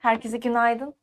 Herkese günaydın.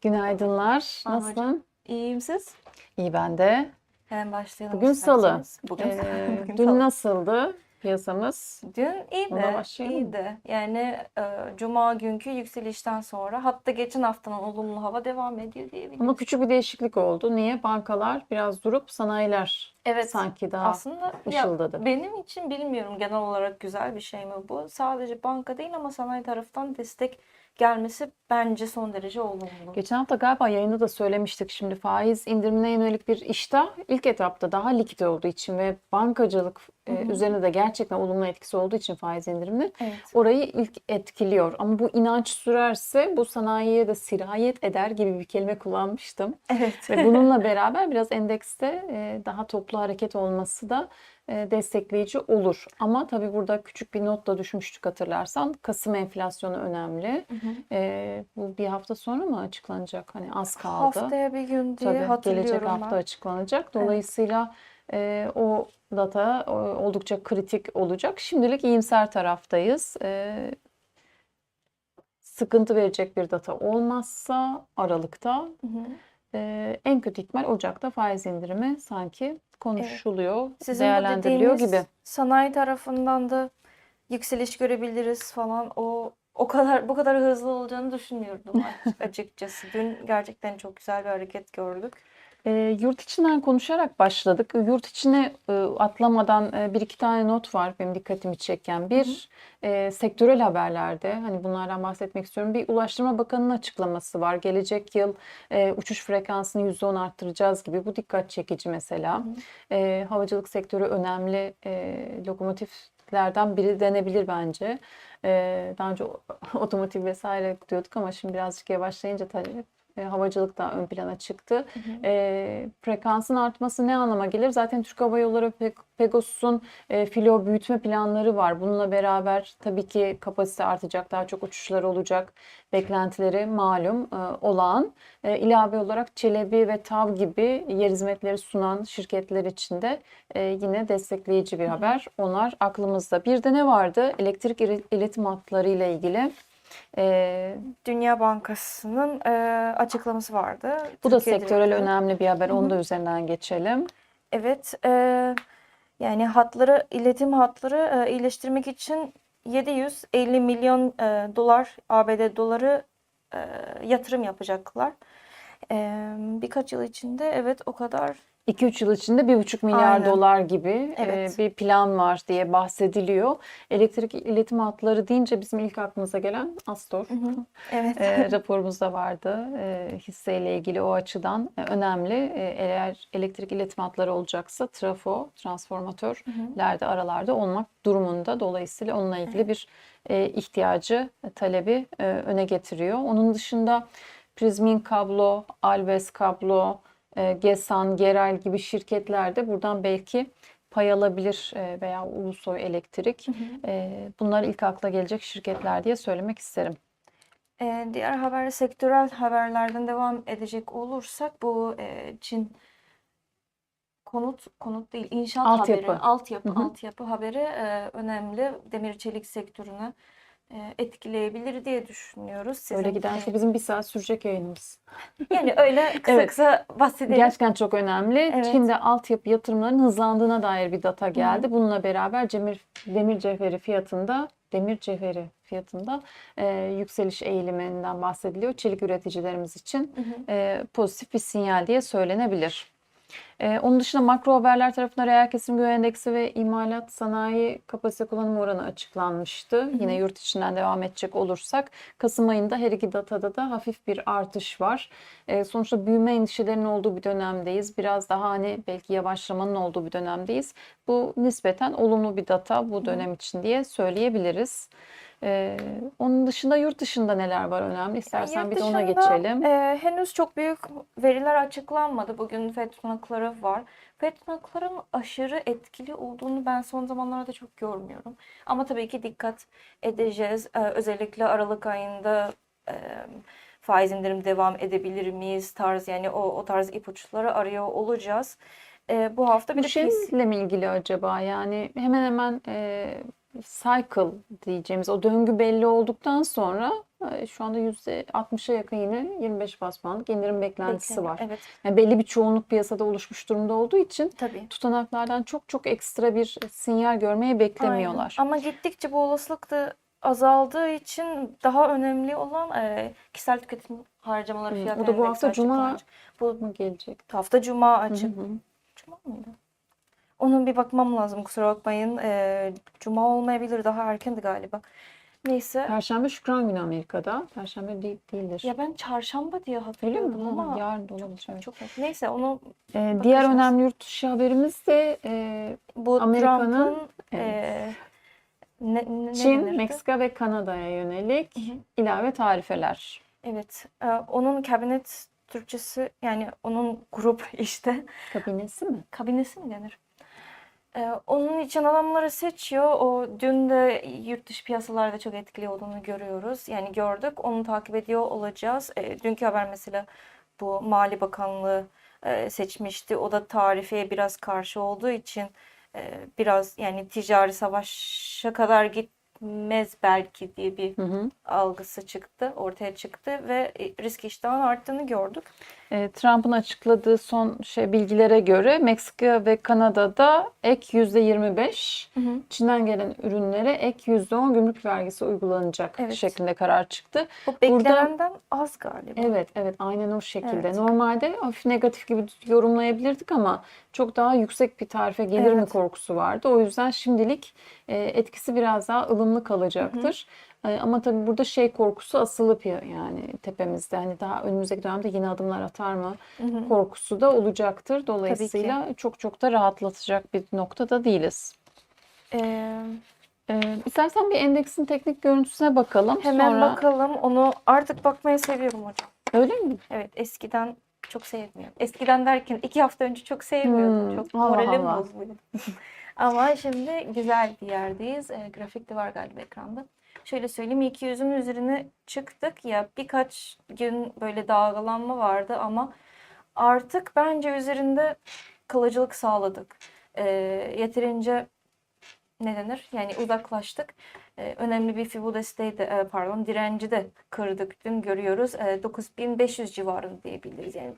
Günaydınlar. Nasılsın? İyiyim siz? İyi ben de. Hemen başlayalım Bugün salı. Bugün, Ee, bugün dün salı. nasıldı piyasamız? Dün iyiydi. İyiydi. Yani e, cuma günkü yükselişten sonra hatta geçen haftanın olumlu hava devam ediyor diyebilirim. Ama küçük bir değişiklik oldu. Niye? Bankalar biraz durup sanayiler Evet. sanki daha Aslında ya ışıldadı. benim için bilmiyorum genel olarak güzel bir şey mi bu? Sadece banka değil ama sanayi taraftan destek gelmesi bence son derece olumlu. Geçen hafta galiba yayında da söylemiştik şimdi faiz indirimine yönelik bir iştah ilk etapta daha likit olduğu için ve bankacılık e, üzerine de gerçekten olumlu etkisi olduğu için faiz indiriminin Evet. orayı ilk etkiliyor. Ama bu inanç sürerse bu sanayiye de sirayet eder gibi bir kelime kullanmıştım. Evet. Ve bununla beraber biraz endekste e, daha toplu hareket olması da destekleyici olur. Ama tabii burada küçük bir notla düşmüştük hatırlarsan. Kasım enflasyonu önemli. Hı hı. E, bu bir hafta sonra mı açıklanacak? Hani az kaldı. Haftaya bir gün diye Tabii hatırlıyorum gelecek hafta ben. açıklanacak. Dolayısıyla e, o data o, oldukça kritik olacak. Şimdilik iyimser taraftayız. E, sıkıntı verecek bir data olmazsa Aralık'ta Hı hı. ee, en kötü ihtimal Ocak'ta faiz indirimi sanki konuşuluyor, Sizin bu değerlendiriliyor gibi. sanayi tarafından da yükseliş görebiliriz falan. O o kadar bu kadar hızlı olacağını düşünmüyordum açık- açıkçası. Dün gerçekten çok güzel bir hareket gördük. Ee, yurt içinden konuşarak başladık. Yurt içine e, atlamadan e, bir iki tane not var benim dikkatimi çeken. Bir, e, sektörel haberlerde hani bunlardan bahsetmek istiyorum. Bir Ulaştırma Bakanı'nın açıklaması var. Gelecek yıl e, uçuş frekansını %10 arttıracağız gibi. Bu dikkat çekici mesela. E, havacılık sektörü önemli e, lokomotiflerden biri denebilir bence. E, daha önce otomotiv vesaire diyorduk ama şimdi birazcık yavaşlayınca tabii e, havacılık da ön plana çıktı. E, frekansın artması ne anlama gelir? Zaten Türk Hava Yolları ve Pegasus'un e, filo büyütme planları var. Bununla beraber tabii ki kapasite artacak, daha çok uçuşlar olacak. Beklentileri malum e, olağan. E, ilave olarak Çelebi ve TAV gibi yer hizmetleri sunan şirketler için de e, yine destekleyici bir haber. Onlar aklımızda. Bir de ne vardı? Elektrik il- iletim hatları ile ilgili. E, Dünya Bankası'nın e, açıklaması vardı. bu da Türkiye'de sektörel yaptı. önemli bir haber. Onu da üzerinden geçelim. Evet, e, yani hatları, iletim hatları e, iyileştirmek için 750 milyon e, dolar ABD doları e, yatırım yapacaklar. E, birkaç yıl içinde evet o kadar 2-3 yıl içinde 1,5 milyar Aynen. dolar gibi e, Evet. bir plan var diye bahsediliyor. Elektrik iletim hatları deyince bizim ilk aklımıza gelen Astor. evet E, raporumuzda vardı. E, hisseyle ilgili o açıdan e, önemli. E, eğer elektrik iletim hatları olacaksa trafo, transformatörler de aralarda olmak durumunda. Dolayısıyla onunla ilgili bir e, ihtiyacı, e, talebi e, öne getiriyor. Onun dışında Prizmin kablo, Alves kablo, Gesan, Gerel gibi şirketler de buradan belki pay alabilir e, veya Ulusoy Elektrik. E, Bunlar ilk akla gelecek şirketler diye söylemek isterim. E, diğer haber sektörel haberlerden devam edecek olursak bu e, Çin konut konut değil inşaat Altyapı. haberi altyapı Hı hı. altyapı haberi e, önemli demir çelik sektörünü e, etkileyebilir diye düşünüyoruz. Öyle Sizin, giderse e, bizim bir saat sürecek yayınımız. yani öyle kısa Evet. kısa bahsedelim. Gerçekten çok önemli. Evet. Çin'de altyapı yatırımlarının hızlandığına dair bir data geldi. Bununla beraber demir, demir cevheri fiyatında demir cevheri fiyatında e, yükseliş eğiliminden bahsediliyor. Çelik üreticilerimiz için Hı hı. e, pozitif bir sinyal diye söylenebilir. E, onun dışında makro haberler tarafında reel kesim güven endeksi ve imalat sanayi kapasite kullanım oranı açıklanmıştı. Yine yurt içinden devam edecek olursak Kasım ayında her iki datada da hafif bir artış var. E, sonuçta büyüme endişelerinin olduğu bir dönemdeyiz. Biraz daha hani belki yavaşlamanın olduğu bir dönemdeyiz. Bu nispeten olumlu bir data bu dönem için diye söyleyebiliriz. E, onun dışında yurt dışında neler var önemli? İstersen Yurt bir de ona dışında, geçelim. e, henüz çok büyük veriler açıklanmadı. Bugün FED tutanakları var. FED aşırı etkili olduğunu ben son zamanlarda çok görmüyorum. Ama tabii ki dikkat edeceğiz. E, özellikle Aralık ayında e, faiz indirim devam edebilir miyiz tarz yani o, o tarz ipuçları arıyor olacağız. E, bu hafta bir Bu de şeyle mi ilgili acaba? Yani hemen hemen e, cycle diyeceğimiz o döngü belli olduktan sonra e, şu anda %60'a yakın yine 25 bas puanlık indirim beklentisi Bekleniyor. var. Evet, Yani belli bir çoğunluk piyasada oluşmuş durumda olduğu için tabii. tutanaklardan çok çok ekstra bir sinyal görmeyi beklemiyorlar. Aynen. Ama gittikçe bu olasılık da azaldığı için daha önemli olan e, kişisel tüketim harcamaları Hı, fiyat o da bu hafta Cuma. Bu Mı gelecek? hafta Cuma Hı açık. hı. Cuma mıydı? Onun bir bakmam lazım kusura bakmayın. E, Cuma olmayabilir daha erkendi galiba. Neyse. Perşembe Şükran Günü Amerika'da. Perşembe değil, değildir. Ya ben çarşamba diye Öyle mi? ama yarın da olabilir. evet. çok net. Neyse onu Ee, diğer önemli yurt dışı haberimiz de e, bu Amerika'nın, evet. e, ne, ne Çin, denirdi? Meksika ve Kanada'ya yönelik Hı hı. ilave tarifeler. Evet. e, onun kabinet Türkçesi yani onun grup işte Kabinesi mi? kabinesi mi denir? E, onun için adamları seçiyor. O dün de yurt dışı piyasalarda çok etkili olduğunu görüyoruz. Yani gördük. Onu takip ediyor olacağız. E, dünkü haber mesela bu Mali Bakanlığı e, seçmişti. O da tarifeye biraz karşı olduğu için e, biraz yani ticari savaşa kadar gitmez belki diye bir Hı hı. algısı çıktı, ortaya çıktı ve e, risk iştahının arttığını gördük. E, Trump'ın açıkladığı son şey bilgilere göre Meksika ve Kanada'da ek %25, Çin'den gelen ürünlere ek %10 gümrük vergisi uygulanacak Evet. şeklinde karar çıktı. Bu beklenenden az galiba. Evet, evet aynen o şekilde. Evet. Normalde hafif negatif gibi yorumlayabilirdik ama çok daha yüksek bir tarife gelir mi Evet. korkusu vardı. O yüzden şimdilik e, etkisi biraz daha ılımlı kalacaktır. E, Ama tabii burada şey korkusu asılı pi- yani tepemizde. Hani daha önümüzdeki dönemde yeni adımlar atar mı Hı hı. korkusu da olacaktır. Dolayısıyla çok çok da rahatlatacak bir noktada değiliz. Ee, E, istersen bir endeksin teknik görüntüsüne bakalım. hemen Sonra bakalım. Onu artık bakmayı seviyorum hocam. öyle mi? Evet, eskiden çok sevmiyorum. Eskiden derken iki hafta önce çok sevmiyordum. Hmm, Çok moralim bozuluyordu. Ama şimdi güzel bir yerdeyiz. E, grafik de var galiba ekranda. Şöyle söyleyeyim 200'ün üzerine çıktık ya birkaç gün böyle dalgalanma vardı ama artık bence üzerinde kalıcılık sağladık. E, yeterince ne denir? Yani uzaklaştık. E, önemli bir Fibo desteği de e, pardon direnci de kırdık. Dün görüyoruz. E, 9500 civarında diyebiliriz. Yani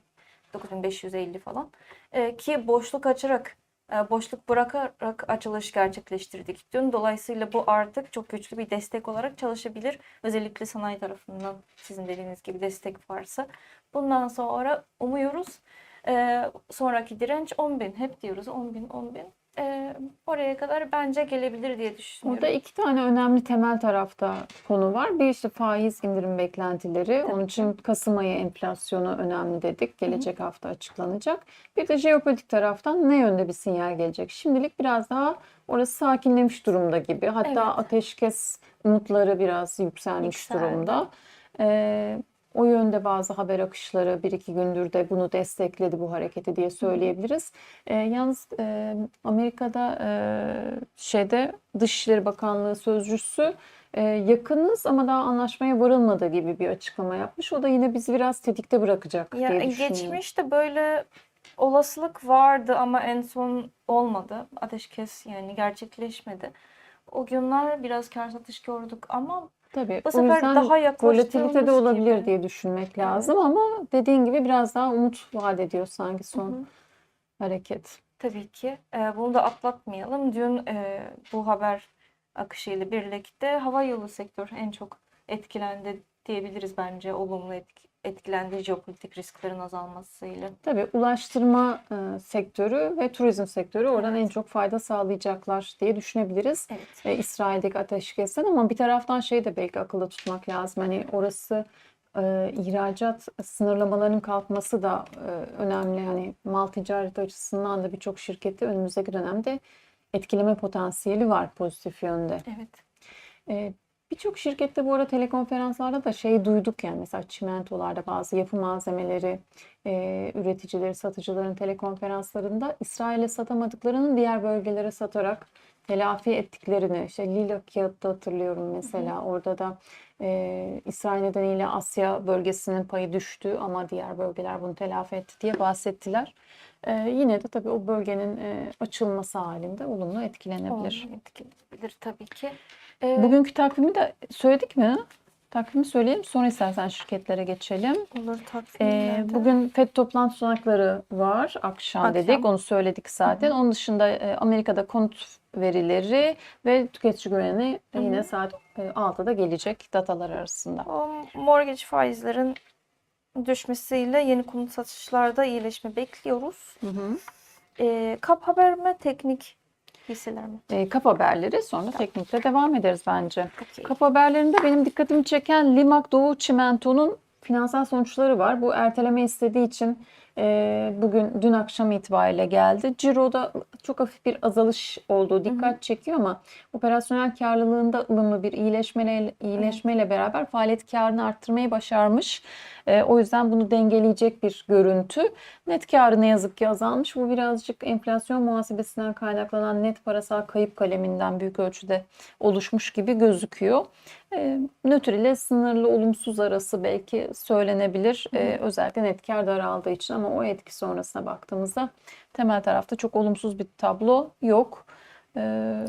9550 falan. E, ki boşluk açarak boşluk bırakarak açılış gerçekleştirdik dün. Dolayısıyla bu artık çok güçlü bir destek olarak çalışabilir. Özellikle sanayi tarafından sizin dediğiniz gibi destek varsa. Bundan sonra umuyoruz. E, sonraki direnç 10.000. Hep diyoruz 10.000 10.000. E, oraya kadar bence gelebilir diye düşünüyorum. Burada iki tane önemli temel tarafta konu var. Bir işte faiz indirim beklentileri. Onun Tabii için Kasım ayı enflasyonu önemli dedik. Gelecek hafta açıklanacak. Bir de jeopolitik taraftan ne yönde bir sinyal gelecek? Şimdilik biraz daha orası sakinlemiş durumda gibi. Hatta Evet. ateşkes umutları biraz yükselmiş Yükseldi. durumda. Ee, o yönde bazı haber akışları bir iki gündür de bunu destekledi bu hareketi diye söyleyebiliriz. Ee, yalnız e, Amerika'da e, şeyde Dışişleri Bakanlığı sözcüsü e, yakınız ama daha anlaşmaya varılmadı gibi bir açıklama yapmış. O da yine bizi biraz tetikte bırakacak Ya diye düşünüyorum. geçmişte böyle olasılık vardı ama en son olmadı. Ateşkes yani gerçekleşmedi. O günler biraz kar satış gördük ama Tabii. bu O sefer yüzden daha volatilite de olabilir gibi. diye düşünmek lazım ama dediğin gibi biraz daha umut vaat ediyor sanki son hı. hareket. Tabii ki. Ee, bunu da atlatmayalım. Dün e, bu haber akışıyla birlikte hava yolu sektör en çok etkilendi diyebiliriz bence. Olumlu etki- etkilendi jeopolitik risklerin azalmasıyla. Tabii ulaştırma e, sektörü ve turizm sektörü oradan Evet. en çok fayda sağlayacaklar diye düşünebiliriz. Evet. E, İsrail'deki ateşkesten ama bir taraftan şey de belki akılda tutmak lazım. Hani orası e, ihracat sınırlamalarının kalkması da e, önemli. Hani mal ticareti açısından da birçok şirketi önümüzdeki dönemde etkileme potansiyeli var pozitif yönde. Evet. Ee, Birçok şirkette bu arada telekonferanslarda da şey duyduk yani mesela çimentolarda bazı yapı malzemeleri e, üreticileri, satıcıların telekonferanslarında İsrail'e satamadıklarının diğer bölgelere satarak telafi ettiklerini işte Lila Kağıt'ta hatırlıyorum mesela orada da e, İsrail nedeniyle Asya bölgesinin payı düştü ama diğer bölgeler bunu telafi etti diye bahsettiler. E, yine de tabii o bölgenin e, açılması halinde olumlu etkilenebilir. Olumlu etkilenebilir tabii ki. Ee, Bugünkü takvimi de söyledik mi? Takvimi söyleyeyim sonra istersen şirketlere geçelim. Olur Ee, takvimlerde. bugün FED toplantı tutanakları var akşam, Akşam. dedik onu söyledik zaten. Onun dışında e, Amerika'da konut verileri ve tüketici güveni yine saat e, 6'da gelecek datalar arasında. O mortgage faizlerin düşmesiyle yeni konut satışlarda iyileşme bekliyoruz. Hı hı. Ee, kap haber mi, teknik hisseler mi? E, kap haberleri sonra teknikte devam ederiz bence. Okey. Kap haberlerinde benim dikkatimi çeken Limak Doğu Çimento'nun finansal sonuçları var. Bu erteleme istediği için e, bugün dün akşam itibariyle geldi. Ciro'da çok hafif bir azalış olduğu dikkat çekiyor ama operasyonel karlılığında ılımlı bir iyileşmeyle, iyileşmeyle beraber faaliyet karını arttırmayı başarmış. E, o yüzden bunu dengeleyecek bir görüntü. Net karı ne yazık ki azalmış. Bu birazcık enflasyon muhasebesinden kaynaklanan net parasal kayıp kaleminden büyük ölçüde oluşmuş gibi gözüküyor. E, nötr ile sınırlı olumsuz arası belki söylenebilir. E, özellikle net kar daraldığı için ama o etki sonrasına baktığımızda temel tarafta çok olumsuz bir tablo yok.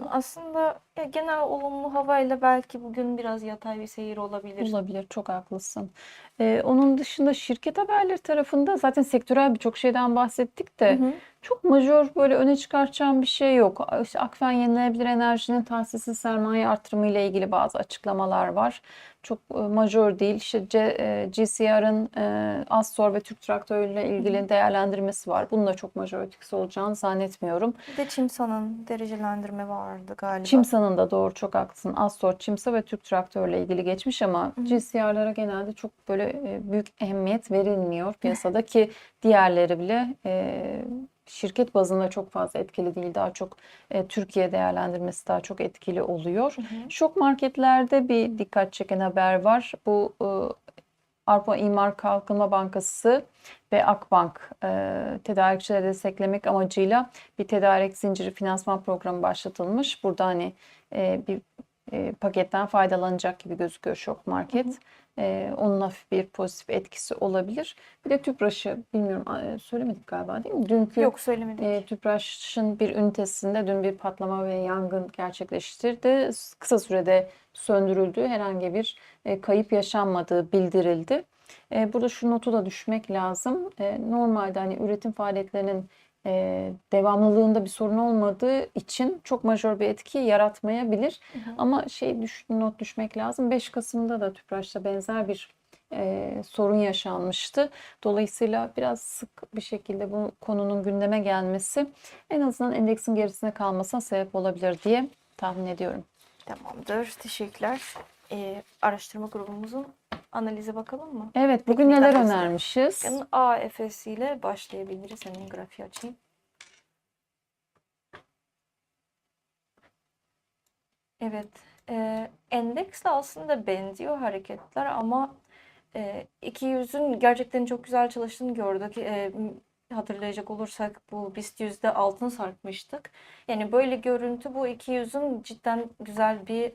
Aslında ya genel olumlu havayla belki bugün biraz yatay bir seyir olabilir. Olabilir, çok haklısın. Ee, onun dışında şirket haberleri tarafında zaten sektörel birçok şeyden bahsettik de hı. çok majör böyle öne çıkartacağım bir şey yok. İşte Akfen Yenilenebilir Enerji'nin tahsisi sermaye artırımı ile ilgili bazı açıklamalar var. Çok e, majör değil. İşte e, GCR'ın e, Astor ve Türk Traktör ile ilgili değerlendirmesi var. Bunun da çok majör etkisi olacağını zannetmiyorum. Bir de Çimsa'nın derecelendirme vardı galiba. Çimsa'nın da doğru çok haklısın. Astor, Çimsa ve Türk Traktör'le ilgili geçmiş ama GCR'lara genelde çok böyle büyük ehemmiyet verilmiyor piyasada ki diğerleri bile şirket bazında çok fazla etkili değil. Daha çok e, Türkiye değerlendirmesi daha çok etkili oluyor. Şok marketlerde bir dikkat çeken haber var. Bu e, Avrupa İmar Kalkınma Bankası ve Akbank e, tedarikçileri desteklemek amacıyla bir tedarik zinciri finansman programı başlatılmış. Burada hani e, bir e, paketten faydalanacak gibi gözüküyor Şok Market. E, onun hafif bir pozitif etkisi olabilir. Bir de Tüpraş'ı bilmiyorum söylemedik galiba değil mi? Dünkü Yok söylemedik. e, Tüpraş'ın bir ünitesinde dün bir patlama ve yangın gerçekleştirdi. Kısa sürede söndürüldü. Herhangi bir e, kayıp yaşanmadığı bildirildi. E, burada şu notu da düşmek lazım. E, normalde hani üretim faaliyetlerinin e, devamlılığında bir sorun olmadığı için çok majör bir etki yaratmayabilir. Ama şey düş, not düşmek lazım. 5 Kasım'da da Tüpraş'ta benzer bir e, sorun yaşanmıştı. Dolayısıyla biraz sık bir şekilde bu konunun gündeme gelmesi en azından endeksin gerisine kalmasına sebep olabilir diye tahmin ediyorum. Tamamdır. Teşekkürler. Ee, araştırma grubumuzun analize bakalım mı? Evet, bugün Teknik neler analizle. önermişiz? Bakın AFS ile başlayabiliriz. Hemen grafiği açayım. Evet. E, endeksle aslında benziyor hareketler ama e, 200'ün gerçekten çok güzel çalıştığını gördük. E, hatırlayacak olursak bu BIST yüzde altın sarkmıştık. Yani böyle görüntü bu 200'ün cidden güzel bir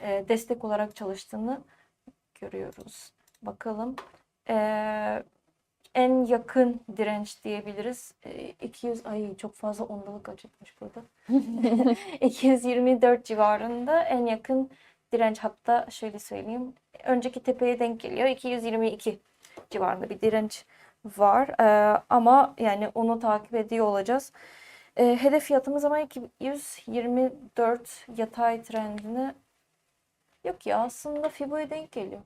e, destek olarak çalıştığını görüyoruz. Bakalım. E, en yakın direnç diyebiliriz. E, 200 ay çok fazla ondalık açıkmış burada. 224 civarında en yakın direnç hatta şöyle söyleyeyim. Önceki tepeye denk geliyor. 222 civarında bir direnç var. E, ama yani onu takip ediyor olacağız. E, hedef fiyatımız ama 224 yatay trendini yok ya aslında Fibo'ya denk geliyor.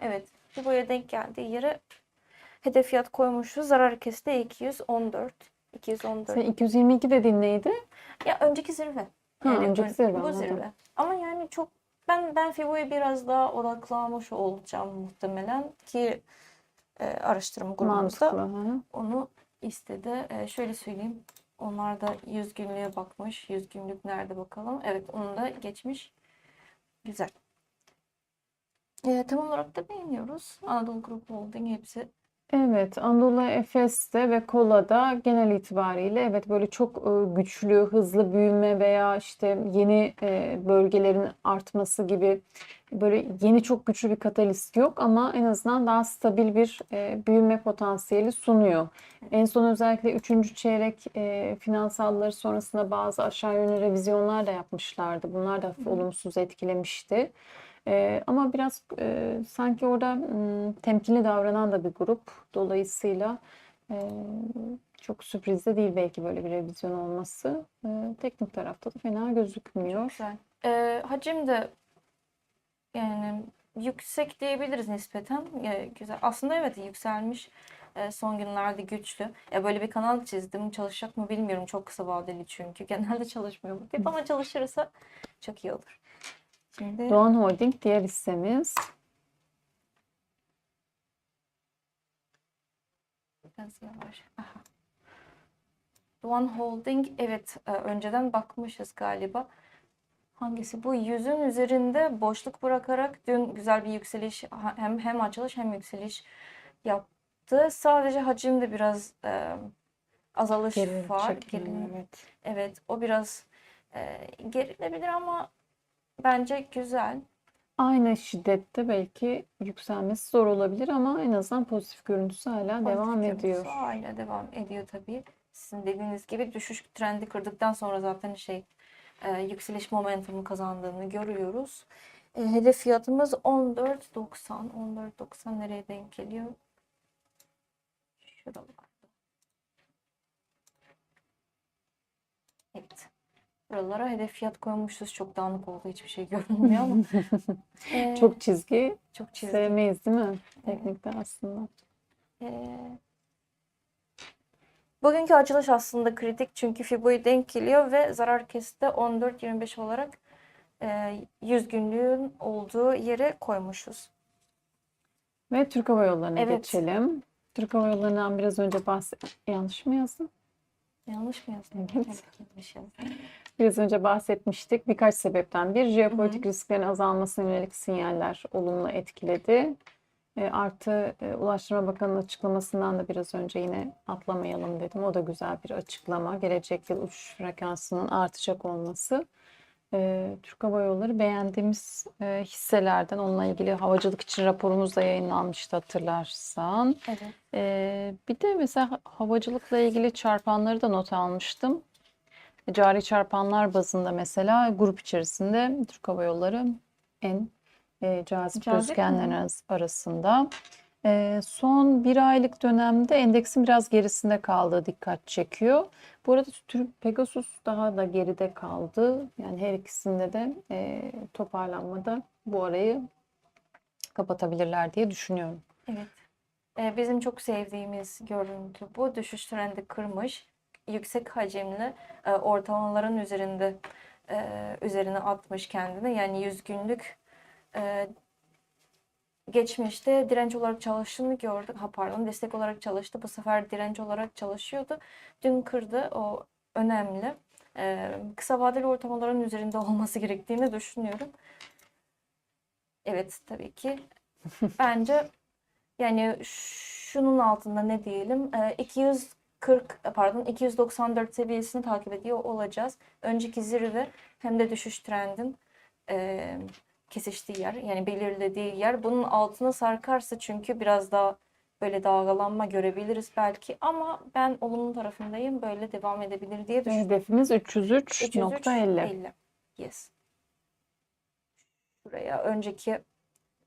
Evet Fibo'ya denk geldiği yere hedef fiyat koymuşuz. Zarar kesti de 214. 214. Sen 222 dediğin neydi? Ya önceki zirve. Ha, önceki ön- zirve, Bu anladım. zirve. Ama yani çok ben ben Fibo'ya biraz daha odaklanmış olacağım muhtemelen ki e, araştırma grubumuzda Mantıklı. onu istedi. E, şöyle söyleyeyim. Onlar da 100 günlüğe bakmış. 100 günlük nerede bakalım? Evet onu da geçmiş. Güzel. E, tam olarak da beğeniyoruz. Anadolu Group Holding hepsi Evet, Anadolu Efes'te ve Kola'da genel itibariyle evet böyle çok e, güçlü, hızlı büyüme veya işte yeni e, bölgelerin artması gibi böyle yeni çok güçlü bir katalist yok ama en azından daha stabil bir e, büyüme potansiyeli sunuyor. En son özellikle 3. çeyrek finansalları sonrasında bazı aşağı yönlü revizyonlar da yapmışlardı. Bunlar da olumsuz etkilemişti. E, ama biraz e, sanki orada m, temkinli davranan da bir grup. Dolayısıyla e, çok sürpriz de değil belki böyle bir revizyon olması. E, teknik tarafta da fena gözükmüyor. Güzel. Ee, hacim de yani yüksek diyebiliriz nispeten. Ee, güzel. Aslında evet yükselmiş. Ee, son günlerde güçlü. Ya böyle bir kanal çizdim. Çalışacak mı bilmiyorum. Çok kısa vadeli çünkü. Genelde çalışmıyor bu tip ama çalışırsa çok iyi olur. Şimdi Doğan Holding diğer hissemiz. biraz yavaş. Aha. Doğan Holding evet e, önceden bakmışız galiba. Hangisi bu? Yüzün üzerinde boşluk bırakarak dün güzel bir yükseliş hem hem açılış hem yükseliş yaptı. Sadece hacimde biraz e, azalış Geri var. çekilme, Gerileme. evet. Evet, o biraz e, gerilebilir ama bence güzel. Aynı şiddette belki yükselmesi zor olabilir ama en azından pozitif görüntüsü hala Pozitif devam ediyor. Hala devam ediyor tabii. Sizin dediğiniz gibi düşüş trendi kırdıktan sonra zaten şey e, yükseliş momentumu kazandığını görüyoruz. E, hedef fiyatımız 14.90. 14.90 nereye denk geliyor? Şuralarda. Evet. Buralara hedef fiyat koymuşuz. Çok dağınık oldu. Hiçbir şey görünmüyor ama. E, Çok çizgi çok çizgi. sevmeyiz değil mi? Teknikte aslında. Ee, Bugünkü açılış aslında kritik çünkü Fibo'yu denk geliyor ve zarar kesti 14.25 olarak e, 100 günlüğün olduğu yere koymuşuz. Ve Türk Hava Yolları'na Evet. geçelim. Türk Hava Yolları'ndan biraz önce bahset... Yanlış mı yazdım? Yanlış mı yazdım? Evet. yazdım. Biraz önce bahsetmiştik. Birkaç sebepten. Bir, jeopolitik risklerin azalmasına yönelik sinyaller olumlu etkiledi. E, artı e, Ulaştırma Bakanı'nın açıklamasından da biraz önce yine atlamayalım dedim. O da güzel bir açıklama. Gelecek yıl uçuş frekansının artacak olması. E, Türk Hava Yolları beğendiğimiz e, hisselerden. Onunla ilgili havacılık için raporumuz da yayınlanmıştı hatırlarsan. Evet. Ee, bir de mesela ha- havacılıkla ilgili çarpanları da not almıştım. Cari çarpanlar bazında mesela grup içerisinde Türk Hava Yolları en e, cazip Cazip mi? arası- arasında. Ee, son bir aylık dönemde endeksin biraz gerisinde kaldığı dikkat çekiyor. Bu arada Pegasus daha da geride kaldı. Yani her ikisinde de e, toparlanmada bu arayı kapatabilirler diye düşünüyorum. Evet. Ee, bizim çok sevdiğimiz görüntü bu. Düşüş trendi kırmış. Yüksek hacimli e, ortalamaların üzerinde e, üzerine atmış kendini. Yani 100 günlük e, geçmişte direnç olarak çalıştığını gördük. Ha pardon destek olarak çalıştı. Bu sefer direnç olarak çalışıyordu. Dün kırdı. O önemli. E, kısa vadeli ortalamaların üzerinde olması gerektiğini düşünüyorum. Evet tabii ki. Bence yani şunun altında ne diyelim e, 240 e, pardon 294 seviyesini takip ediyor olacağız. Önceki zirve hem de düşüş trendin e, kesiştiği yer yani belirlediği yer. Bunun altına sarkarsa çünkü biraz daha böyle dalgalanma görebiliriz belki ama ben olumlu tarafındayım. Böyle devam edebilir diye düşünüyorum. hedefimiz 303.50. 303.50. Yes. Buraya önceki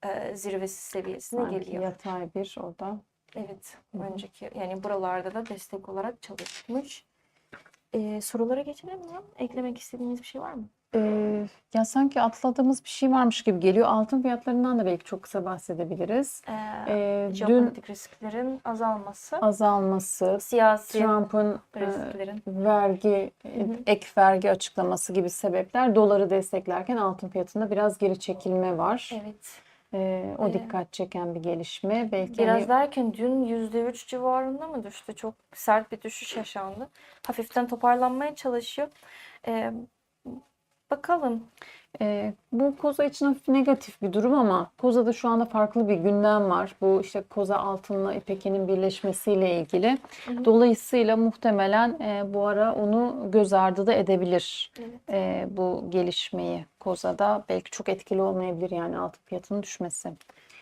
e, zirvesi seviyesine Sanki geliyor. yatay bir o da. Evet, önceki yani buralarda da destek olarak çalışmış. Ee, sorulara geçelim mi? Eklemek istediğiniz bir şey var mı? Ee, ya sanki atladığımız bir şey varmış gibi geliyor. Altın fiyatlarından da belki çok kısa bahsedebiliriz. Ee, Ee, dün jeopolitik risklerin azalması, azalması, siyasi Trump'ın e, risklerin. vergi, e, Hı hı. ek vergi açıklaması gibi sebepler doları desteklerken altın fiyatında biraz geri çekilme var. Evet. Ee, o Ee, dikkat çeken bir gelişme. Belki Biraz hani derken dün %3 civarında mı düştü? Çok sert bir düşüş yaşandı. Hafiften toparlanmaya çalışıyor. Ee, bakalım. Ee, bu koza için hafif negatif bir durum ama kozada şu anda farklı bir gündem var. Bu işte koza altınla ipekenin birleşmesiyle ilgili. Hı. Dolayısıyla muhtemelen e, bu ara onu göz ardı da edebilir Evet. e, bu gelişmeyi kozada. Belki çok etkili olmayabilir yani altın fiyatının düşmesi.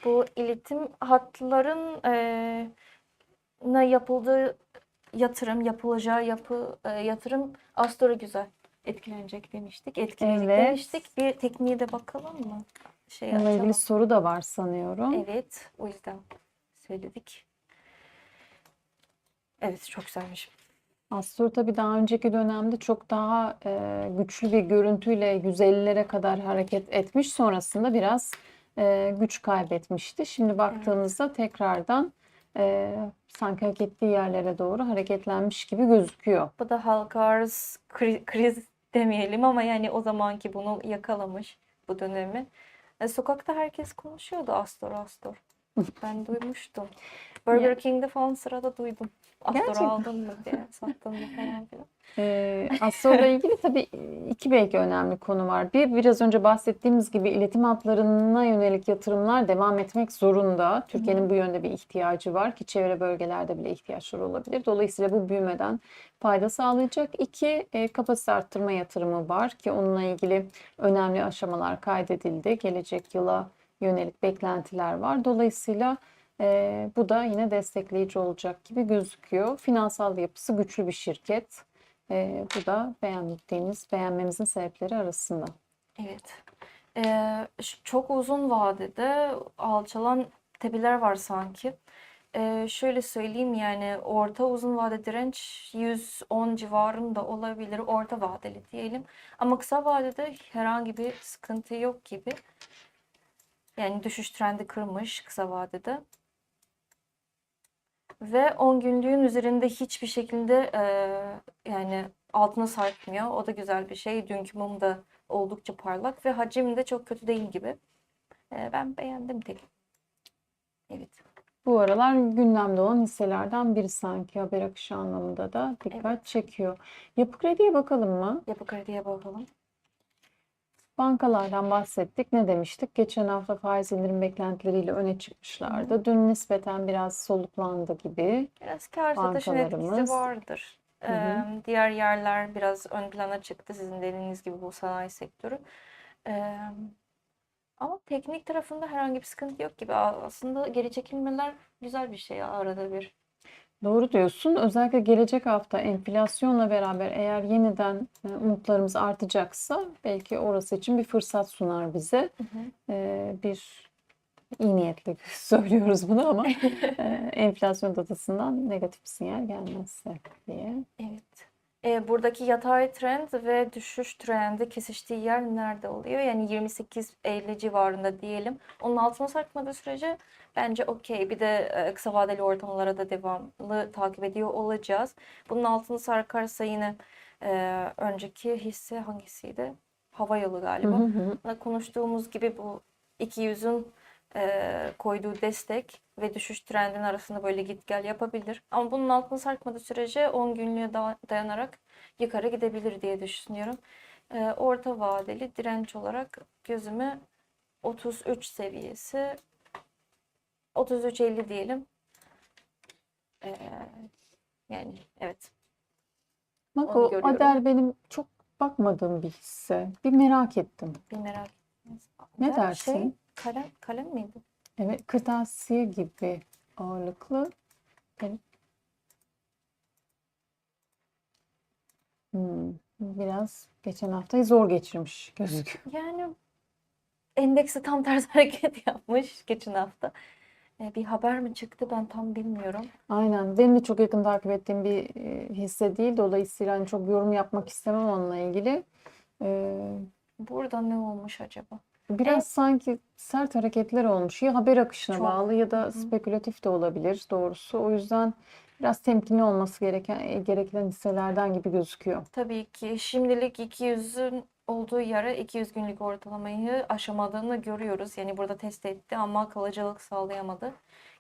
Bu iletim hatların eee, na yapıldığı yatırım, yapılacağı yapı e, yatırım sonra güzel etkilenecek demiştik. Etkileyecek Evet. demiştik. Bir tekniğe de bakalım mı? şey Bununla ilgili soru da var sanıyorum. Evet, o yüzden söyledik. Evet, çok güzelmiş. Astor tabii daha önceki dönemde çok daha e, güçlü bir görüntüyle 150'lere kadar hareket etmiş. Sonrasında biraz e, güç kaybetmişti. Şimdi baktığımızda tekrardan e, sanki hak ettiği yerlere doğru hareketlenmiş gibi gözüküyor. Bu da halka arz kri- kriz demeyelim ama yani o zamanki bunu yakalamış bu dönemi. E, sokakta herkes konuşuyordu Astor Astor. Ben duymuştum. Burger King'de falan sırada duydum. Astor aldın mı diye, sattın mı falan filan. E, Astor'la ilgili tabii iki belki önemli konu var. Bir, biraz önce bahsettiğimiz gibi iletim hatlarına yönelik yatırımlar devam etmek zorunda. Türkiye'nin bu yönde bir ihtiyacı var ki çevre bölgelerde bile ihtiyaçları olabilir. Dolayısıyla bu büyümeden fayda sağlayacak. İki, e, kapasite arttırma yatırımı var ki onunla ilgili önemli aşamalar kaydedildi. Gelecek yıla yönelik beklentiler var. Dolayısıyla e, bu da yine destekleyici olacak gibi gözüküyor. Finansal yapısı güçlü bir şirket. Ee, bu da beğendiğimiz, beğenmemizin sebepleri arasında. Evet. Ş- çok uzun vadede alçalan tepeler var sanki. Ee, şöyle söyleyeyim yani orta uzun vade direnç 110 civarında olabilir. Orta vadeli diyelim. Ama kısa vadede herhangi bir sıkıntı yok gibi. Yani düşüş trendi kırmış kısa vadede. Ve 10 günlüğün üzerinde hiçbir şekilde eee, yani altına sarkmıyor. O da güzel bir şey. Dünkü mum da oldukça parlak ve hacim de çok kötü değil gibi. Eee, ben beğendim diyelim. Evet. Bu aralar gündemde olan hisselerden biri sanki haber akışı anlamında da dikkat çekiyor. Yapı Kredi'ye bakalım mı? Yapı krediye bakalım. Bankalardan bahsettik. Ne demiştik? Geçen hafta faiz indirim beklentileriyle öne çıkmışlardı. Dün nispeten biraz soluklandı gibi. Biraz kar satışın etkisi vardır. Hı hı. Eee, diğer yerler biraz ön plana çıktı. Sizin dediğiniz gibi bu sanayi sektörü. Eee, ama teknik tarafında herhangi bir sıkıntı yok gibi. Aslında geri çekilmeler güzel bir şey arada bir. Doğru diyorsun. Özellikle gelecek hafta enflasyonla beraber eğer yeniden e, umutlarımız artacaksa belki orası için bir fırsat sunar bize. Ee, bir iyi niyetle söylüyoruz bunu ama e, enflasyon datasından negatif bir sinyal gelmezse diye. Evet. E, buradaki yatay trend ve düşüş trendi kesiştiği yer nerede oluyor? Yani 28-50 civarında diyelim. Onun altına sarkmadığı sürece bence okey. Bir de e, kısa vadeli ortamlara da devamlı takip ediyor olacağız. Bunun altını sarkarsa yine e, önceki hisse hangisiydi? Hava yolu galiba. hı hı. Konuştuğumuz gibi bu 200'ün e, koyduğu destek ve düşüş trendinin arasında böyle git gel yapabilir. Ama bunun altına sarkmadığı sürece 10 günlüğe da- dayanarak yukarı gidebilir diye düşünüyorum. E, orta vadeli direnç olarak gözüme 33 seviyesi 33.50 diyelim. E, yani evet Bak Onu o görüyorum. Adel benim çok bakmadığım bir hisse. Bir merak ettim. bir merak etmez. Ne Ya dersin? Şey, kalem, kalem miydi? Evet, kırtasiye gibi ağırlıklı. Evet. Hmm, biraz geçen haftayı zor geçirmiş gözüküyor. Yani endeksi tam tersi hareket yapmış geçen hafta. E, bir haber mi çıktı ben tam bilmiyorum. Aynen. Benim de çok yakın takip ettiğim bir e, hisse değil. Dolayısıyla hani çok yorum yapmak istemem onunla ilgili. Ee, Burada ne olmuş acaba? Biraz Evet. sanki sert hareketler olmuş. Ya haber akışına Çok. bağlı ya da hı. spekülatif de olabilir doğrusu. O yüzden biraz temkinli olması gereken e, gereken hisselerden gibi gözüküyor. Tabii ki şimdilik 200'ün olduğu yere 200 günlük ortalamayı aşamadığını görüyoruz. Yani burada test etti ama kalıcılık sağlayamadı.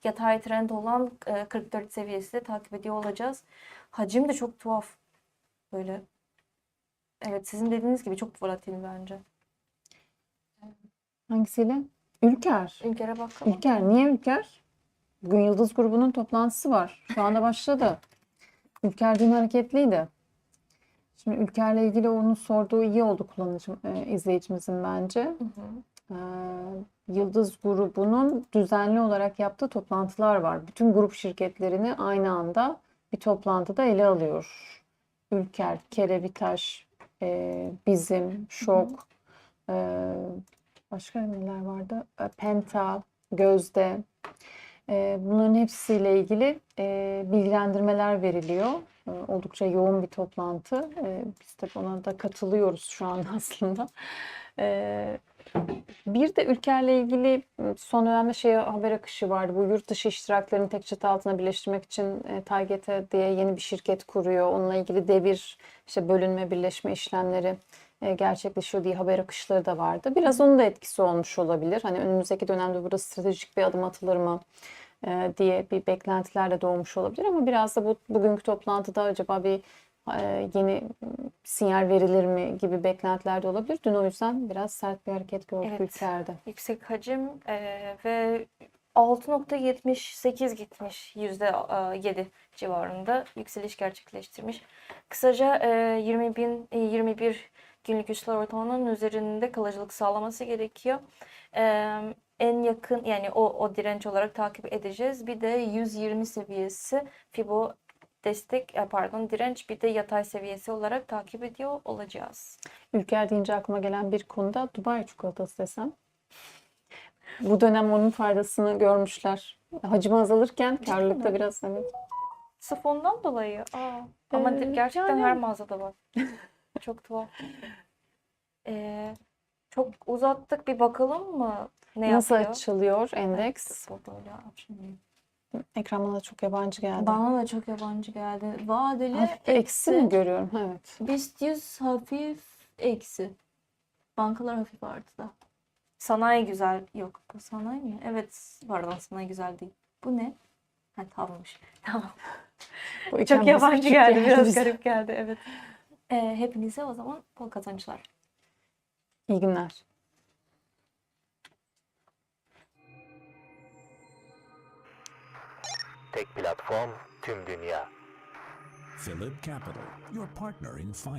Yatay trend olan e, 44 seviyesi de takip ediyor olacağız. Hacim de çok tuhaf. Böyle. Evet sizin dediğiniz gibi çok volatil bence. Hangisiyle? Ülker. Ülkere bakalım. Ülker. Niye Ülker? Bugün Yıldız grubunun toplantısı var. Şu anda başladı. Ülker dün hareketliydi. Şimdi Ülker'le ilgili onun sorduğu iyi oldu kullanıcım, e, izleyicimizin bence. Hı hı. Ee, Yıldız grubunun düzenli olarak yaptığı toplantılar var. Bütün grup şirketlerini aynı anda bir toplantıda ele alıyor. Ülker, Kerevitaş, e, Bizim, Şok, e, Başka neler vardı? E, Penta, Gözde. E, bunların hepsiyle ilgili e, bilgilendirmeler veriliyor. Oldukça yoğun bir toplantı. Biz de ona da katılıyoruz şu an aslında. Bir de ülkelerle ilgili son dönemde şey haber akışı vardı. Bu yurt dışı iştiraklerini tek çatı altına birleştirmek için e, diye yeni bir şirket kuruyor. Onunla ilgili devir, işte bölünme, birleşme işlemleri gerçekleşiyor diye haber akışları da vardı. Biraz onun da etkisi olmuş olabilir. Hani önümüzdeki dönemde burada stratejik bir adım atılır mı e, diye bir beklentiler de doğmuş olabilir. Ama biraz da bu bugünkü toplantıda acaba bir e, yeni sinyal verilir mi gibi beklentiler de olabilir. Dün o yüzden biraz sert bir hareket gördük Evet. ülkelerde. Yüksek hacim ve 6.78 gitmiş %7 civarında yükseliş gerçekleştirmiş. Kısaca eee, 20 bin, e, 21 günlük üstel ortalamanın üzerinde kalıcılık sağlaması gerekiyor. Eee, en yakın yani o, o direnç olarak takip edeceğiz. Bir de 120 seviyesi Fibo destek e, pardon direnç bir de yatay seviyesi olarak takip ediyor olacağız. Ülker deyince aklıma gelen bir konuda Dubai çikolatası desem. Bu dönem onun faydasını görmüşler. Hacim azalırken karlılıkta biraz evet. Sırf ondan dolayı. Aa, ama Ee, gerçekten yani- her mağazada var. Çok tuhaf. Ee, çok uzattık bir bakalım mı ne Nasıl yapıyor? açılıyor Evet, endeks? böyle. Ekran bana çok yabancı geldi. Bana da çok yabancı geldi. Vadeli Hafif eksi mi görüyorum? Evet. BIST 100 hafif eksi. Bankalar hafif artıda. Sanayi güzel. Yok bu sanayi mi? Evet pardon sanayi güzel değil. Bu ne? Ha tamammış. Tamam. Bu Çok yabancı geldi, biraz garip geldi, evet. Ee, hepinize o zaman bol kazançlar. İyi günler. Tek platform tüm dünya. Philip Capital, your partner in finance.